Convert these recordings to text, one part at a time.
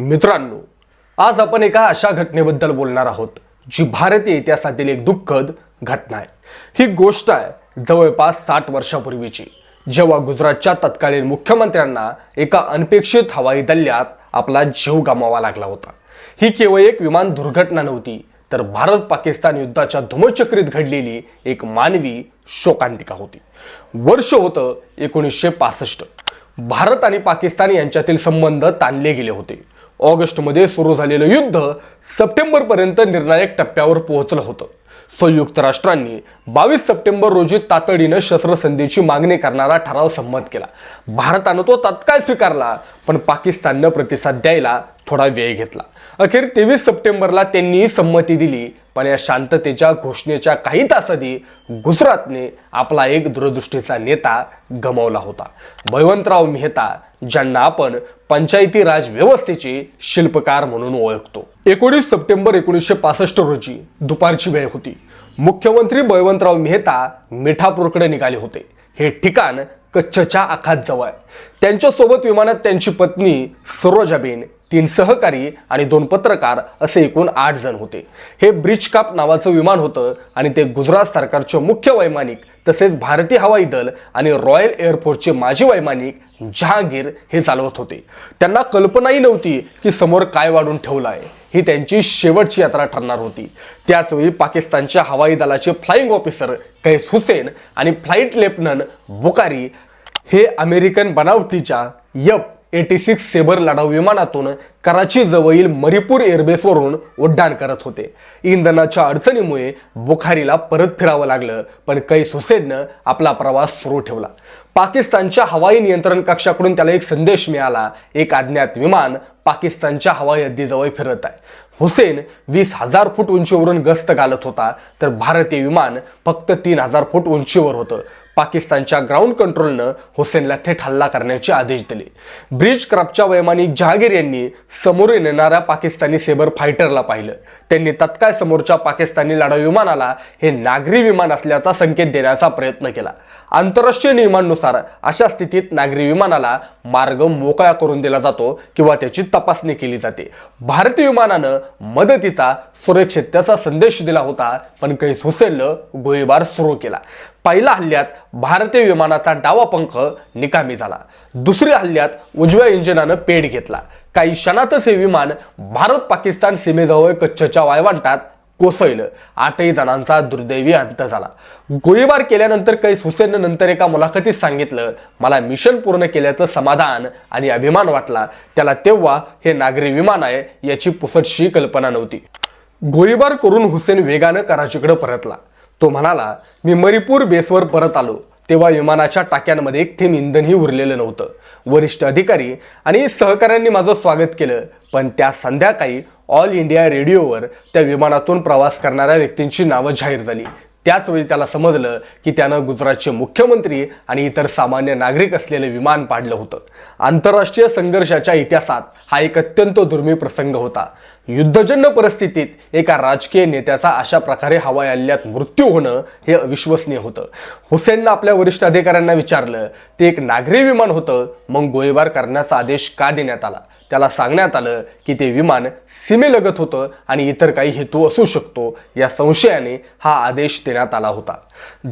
मित्रांनो आज आपण एका अशा घटनेबद्दल बोलणार आहोत जी भारतीय इतिहासातील एक दुःखद घटना आहे. ही गोष्ट आहे जवळपास साठ वर्षापूर्वीची जेव्हा गुजरातच्या तत्कालीन मुख्यमंत्र्यांना एका अनपेक्षित हवाई दल्ल्यात आपला जीव गमावा लागला होता. ही केवळ एक विमान दुर्घटना नव्हती तर भारत पाकिस्तान युद्धाच्या धुमचक्रीत घडलेली एक मानवी शोकांतिका होती. वर्ष होतं एकोणीसशे पासष्ट. भारत आणि पाकिस्तान यांच्यातील संबंध ताणले गेले होते. ऑगस्टमध्ये सुरू झालेलं युद्ध सप्टेंबरपर्यंत निर्णायक टप्प्यावर पोहोचलं होतं. संयुक्त राष्ट्रांनी बावीस सप्टेंबर रोजी तातडीनं शस्त्रसंधीची मागणी करणारा ठराव संमत केला. भारतानं तो तत्काळ स्वीकारला पण पाकिस्ताननं प्रतिसाद द्यायला थोडा वेळ घेतला. अखेर तेवीस सप्टेंबरला त्यांनी संमती दिली पण या शांततेच्या घोषणेच्या काही तास आधी गुजरातने आपला एक दूरदृष्टीचा नेता गमावला होता. बळवंतराव मेहता ज्यांना आपण पंचायती राज व्यवस्थेचे शिल्पकार म्हणून ओळखतो. एकोणीस सप्टेंबर एकोणीसशे पासष्ट रोजी दुपारची वेळ होती. मुख्यमंत्री बळवंतराव मेहता मिठापूरकडे निघाले होते. हे ठिकाण कच्छच्या आखात जवळ आहे. त्यांच्यासोबत विमानात त्यांची पत्नी सरोजाबेन तीन सहकारी आणि दोन पत्रकार असे एकूण आठ जण होते. हे ब्रिज काप नावाचं विमान होतं आणि ते गुजरात सरकारचे मुख्य वैमानिक तसेच भारतीय हवाई दल आणि रॉयल एअरफोर्सचे माजी वैमानिक जहांगीर हे चालवत होते. त्यांना कल्पनाही नव्हती की समोर काय वाढून ठेवलं आहे. ही त्यांची शेवटची यात्रा ठरणार होती. त्याचवेळी पाकिस्तानच्या हवाई दलाचे फ्लाईंग ऑफिसर कैस हुसेन आणि फ्लाईट लेफ्टनंट बुकारी हे अमेरिकन बनावटीच्या यप एटी सिक्स सेबर लढाऊ विमानातून कराची जवळील मरिपूर एअरबेसवरून उड्डाण करत होते. इंधनाच्या अडचणीमुळे बुखारीला परत फिरावं लागलं पण कैस हुसेननं आपला प्रवास सुरू ठेवला. पाकिस्तानच्या हवाई नियंत्रण कक्षाकडून त्याला एक संदेश मिळाला एक अज्ञात विमान पाकिस्तानच्या हवाई हद्दीजवळ फिरत आहे. हुसेन वीस हजार फूट उंचीवरून गस्त घालत होता तर भारतीय विमान फक्त तीन हजार फूट उंचीवर होतं. पाकिस्तानच्या ग्राउंड कंट्रोलनं हुसेनला थेट हल्ला करण्याचे आदेश दिले. ब्रिज क्राफ्टच्या वैमानिक जहागीर यांनी समोर येणाऱ्या पाकिस्तानी सेबर फायटरला पाहिलं. त्यांनी तत्काळ समोरच्या पाकिस्तानी लढाऊ विमानाला हे नागरी विमान असल्याचा संकेत देण्याचा प्रयत्न केला. आंतरराष्ट्रीय नियमांनुसार अशा स्थितीत नागरी विमानाला मार्ग मोकळा करून दिला जातो किंवा त्याची तपासणी केली जाते. भारतीय विमानानं मदतीचा सुरक्षिततेचा संदेश दिला होता पण कैस हुसेननं गोळीबार सुरू केला. पहिल्या हल्ल्यात भारतीय विमानाचा डावा पंख निकामी झाला. दुसऱ्या हल्ल्यात उजव्या इंजिनानं पेट घेतला. काही क्षणातच हे विमान भारत पाकिस्तान सीमेजवळ कच्छच्या वाळवंटात कोसळलं. आठही जणांचा दुर्दैवी अंत झाला. गोळीबार केल्यानंतर कैस हुसेननं नंतर एका मुलाखतीत सांगितलं मला मिशन पूर्ण केल्याचं समाधान आणि अभिमान वाटला. त्याला तेव्हा हे नागरी विमान आहे याची पुसटशी कल्पना नव्हती. गोळीबार करून हुसेन वेगानं कराचीकडे परतला. तो म्हणाला मी मरिपूर बेसवर परत आलो. तेव्हा विमानाच्या टाक्यांमध्ये एक थेंब इंधनही उरलेलं नव्हतं. वरिष्ठ अधिकारी आणि सहकाऱ्यांनी माझं स्वागत केलं. पण त्या संध्याकाळी ऑल इंडिया रेडिओवर त्या विमानातून प्रवास करणाऱ्या व्यक्तींची नावं जाहीर झाली. त्याच वेळी त्याला समजलं की त्यानं गुजरातचे मुख्यमंत्री आणि इतर सामान्य नागरिक असलेलं विमान पाडलं होतं. आंतरराष्ट्रीय संघर्षाच्या इतिहासात हा एक अत्यंत दुर्मिळ प्रसंग होता. युद्धजन्य परिस्थितीत एका राजकीय नेत्याचा अशा प्रकारे हवाई हल्ल्यात मृत्यू होणं हे अविश्वसनीय होतं. हुसेननं आपल्या वरिष्ठ अधिकाऱ्यांना विचारलं ते एक नागरी विमान होतं मग गोळीबार करण्याचा आदेश का देण्यात आला? त्याला सांगण्यात आलं की ते विमान सीमेलगत होतं आणि इतर काही हेतू असू शकतो या संशयाने हा आदेश देण्यात आला होता.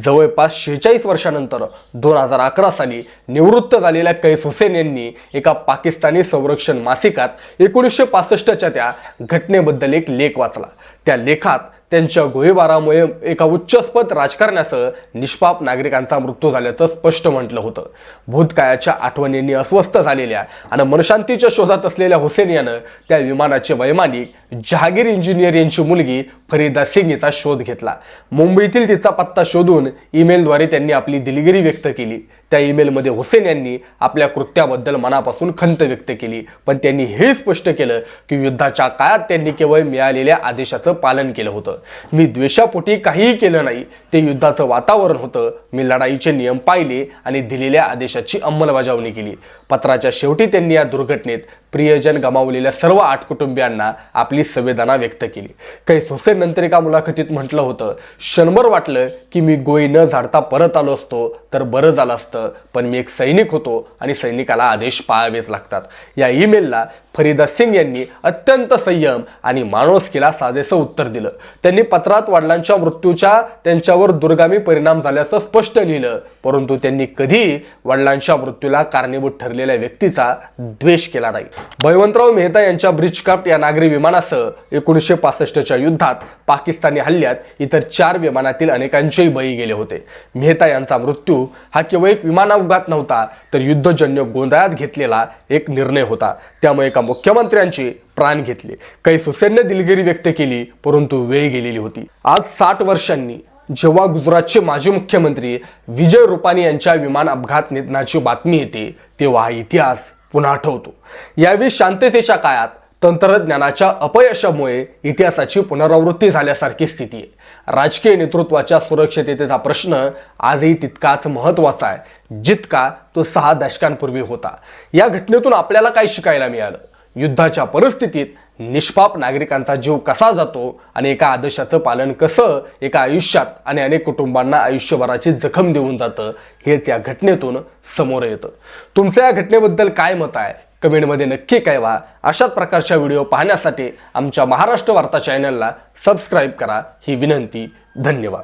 जवळपास शेहेचाळीस वर्षानंतर दोन हजार अकरा साली निवृत्त झालेल्या कैस हुसेन यांनी एका पाकिस्तानी संरक्षण मासिकात एकोणीसशे पासष्टच्या त्या घटनेबद्दल एक लेख वाचला. त्या लेखात त्यांच्या गोळीबारामुळे एका उच्चस्पद राजकारण्यासह निष्पाप नागरिकांचा मृत्यू झाल्याचं स्पष्ट म्हटलं होतं. भूतकाळाच्या आठवणींनी अस्वस्थ झालेल्या आणि मनशांतीच्या शोधात असलेल्या हुसेन यानं त्या विमानाचे वैमानिक जहागीर इंजिनियर यांची मुलगी फरीदा सिंग हिचा शोध घेतला. मुंबईतील तिचा पत्ता शोधून ईमेलद्वारे त्यांनी आपली दिलगिरी व्यक्त केली. त्या ईमेलमध्ये हुसेन यांनी आपल्या कृत्याबद्दल मनापासून खंत व्यक्त केली. पण त्यांनी हे स्पष्ट केलं की युद्धाच्या काळात त्यांनी केवळ मिळालेल्या आदेशाचं पालन केलं होतं. मी द्वेषापोटी काहीही केलं नाही. ते युद्धाचं वातावरण होतं. मी लढाईचे नियम पाहिले आणि दिलेल्या आदेशाची अंमलबजावणी केली. पत्राच्या शेवटी त्यांनी या दुर्घटनेत प्रियजन गमावलेल्या सर्व आठ कुटुंबियांना आपली संवेदना व्यक्त केली. कैस हुसेन नंतर एका मुलाखतीत म्हटलं होतं क्षणभर वाटलं की मी गोळी न झाडता परत आलो असतो तर बरं झालं असतं. पण मी एक सैनिक होतो आणि सैनिकाला आदेश पाळावेच लागतात. या ईमेलला फरीदा सिंग यांनी अत्यंत संयम आणि माणुसकीला साधेसं उत्तर दिलं. त्यांनी त्यांनी पत्रात वडिलांच्या मृत्यूच्या त्यांच्यावर दुर्गामी परिणाम झाल्याचं स्पष्ट लिहिलं. परंतु त्यांनी कधीही वडिलांच्या मृत्यूला कारणीभूत ठरलेल्या व्यक्तीचा द्वेष केला नाही. बळवंतराव मेहता यांच्या ब्रिजक्राफ्ट या नागरी विमानासह एकोणीसशे पासष्टच्या युद्धात पाकिस्तानी हल्ल्यात इतर चार विमानातील अनेकांचेही बळी गेले होते. मेहता यांचा मृत्यू हा केवळ एक विमान अपघात नव्हता तर युद्धजन्य गोंधळात घेतलेला एक निर्णय होता. त्यामुळे एका मुख्यमंत्र्यांची प्राण घेतले. काही सुसैन्य दिलगिरी व्यक्त केली परंतु वेळ गेलेली होती. आज साठ वर्षांनी जेव्हा गुजरातचे माजी मुख्यमंत्री विजय रुपानी यांच्या विमान अपघात निधनाची बातमी येते तेव्हा हा इतिहास पुन्हा आठवतो. यावेळी शांततेच्या काळात तंत्रज्ञानाच्या अपयशामुळे इतिहासाची पुनरावृत्ती झाल्यासारखी स्थिती आहे. राजकीय नेतृत्वाच्या सुरक्षिततेचा प्रश्न आजही तितकाच महत्त्वाचा आहे जितका तो सहा दशकांपूर्वी होता. या घटनेतून आपल्याला काय शिकायला मिळालं? युद्धाच्या परिस्थितीत निष्पाप नागरिकांचा जीव कसा जातो आणि एका आदर्शाचं पालन कसं एका आयुष्यात आणि अनेक कुटुंबांना आयुष्यभराची जखम देऊन जातं हेच या घटनेतून समोर येतं. तुमचं या घटनेबद्दल काय मत आहे? कमेंटमध्ये नक्की कळवा. अशाच प्रकारच्या व्हिडिओ पाहण्यासाठी आमच्या महाराष्ट्र वार्ता चॅनलला सबस्क्राईब करा. ही विनंती. धन्यवाद.